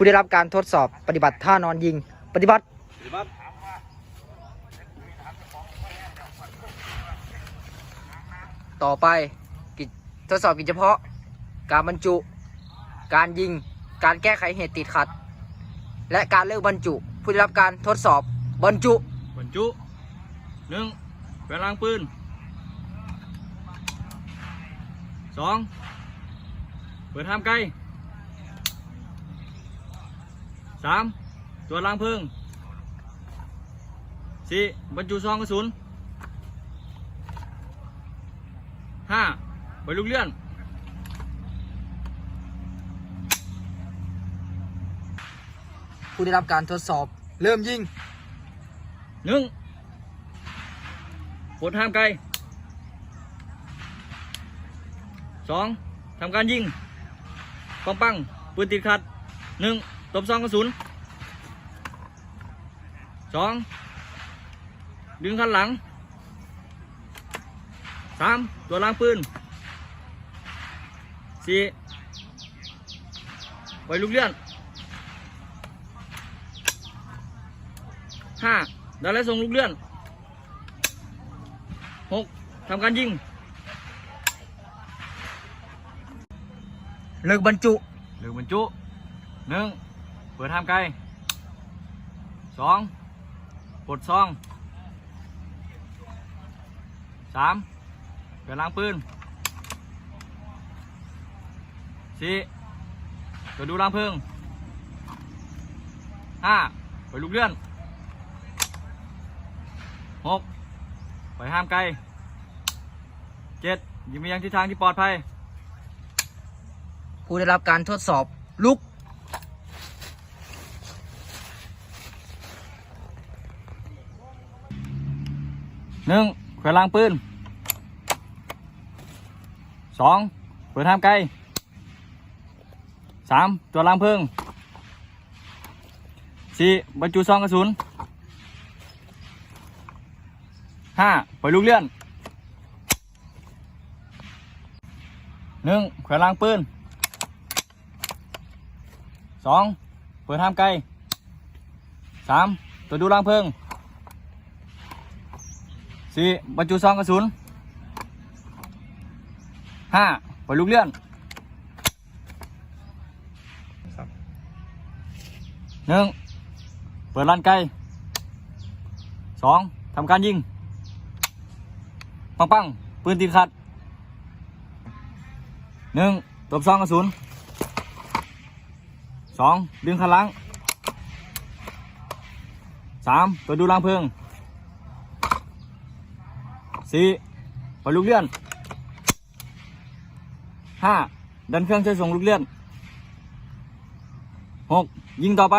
ผู้ได้รับการทดสอบปฏิบัติท่านอนยิง ปฏิบัติ ต่อไปกิจทดสอบกิจเฉพาะ การบรรจุ การยิง การแก้ไขเหตุติดขัด และการเลือกบรรจุ ผู้ได้รับการทดสอบบรรจุบรรจุหนึ่งเวลางปืนสองเปิดทำไกล สามตัวล้างเพลิงสี่บรรจุซองกระสุนห้าไปลูกเลื่อนผู้ได้รับการทดสอบเริ่มยิงหนึ่งกดห้ามไกลสองทำการยิงปังปังปืนติดขัดหนึ่ง ตบซองกระสุนสองดึงคันหลังสามตัวล้างปืนสี่ไว้ลูกเลื่อนห้าดันและส่งลูกเลื่อนหกทำการยิงเลิกบรรจุหนึ่งบรรจุหนึ่ง เปิดทำไกลสองปลดซองสามเปิดล้างปืนสี่เปิดดูล้างเพลิงห้าเปิดลูกเลื่อนหกไปห้ามไกลเจ็ดยิงไปยังทิศทางที่ปลอดภัย ผู้ได้รับการทดสอบลุก หนึ่งแขวนลางปืนสองเปิดทำไกลสามตัวลางเพลิงสี่บรรจุซองกระสุนห้าปล่อยลูกเลื่อนหนึ่งแขวนลางปืนสองเปิดทำไกลสามตัวดูลางเพิง สี่บรรจุซองกระสุนห้าปล่อยลูกเลื่อนหนึ่งเปิดลานไกลสองทำการยิง ปังปังปืนติดขัดหนึ่งตบซองกระสุนสองดึงคันลังสามตัวดูรางเพลิง สี่ปล่อยลูกเลื่อนห้าดันเครื่องช่วยส่งลูกเลื่อนหกยิงต่อไป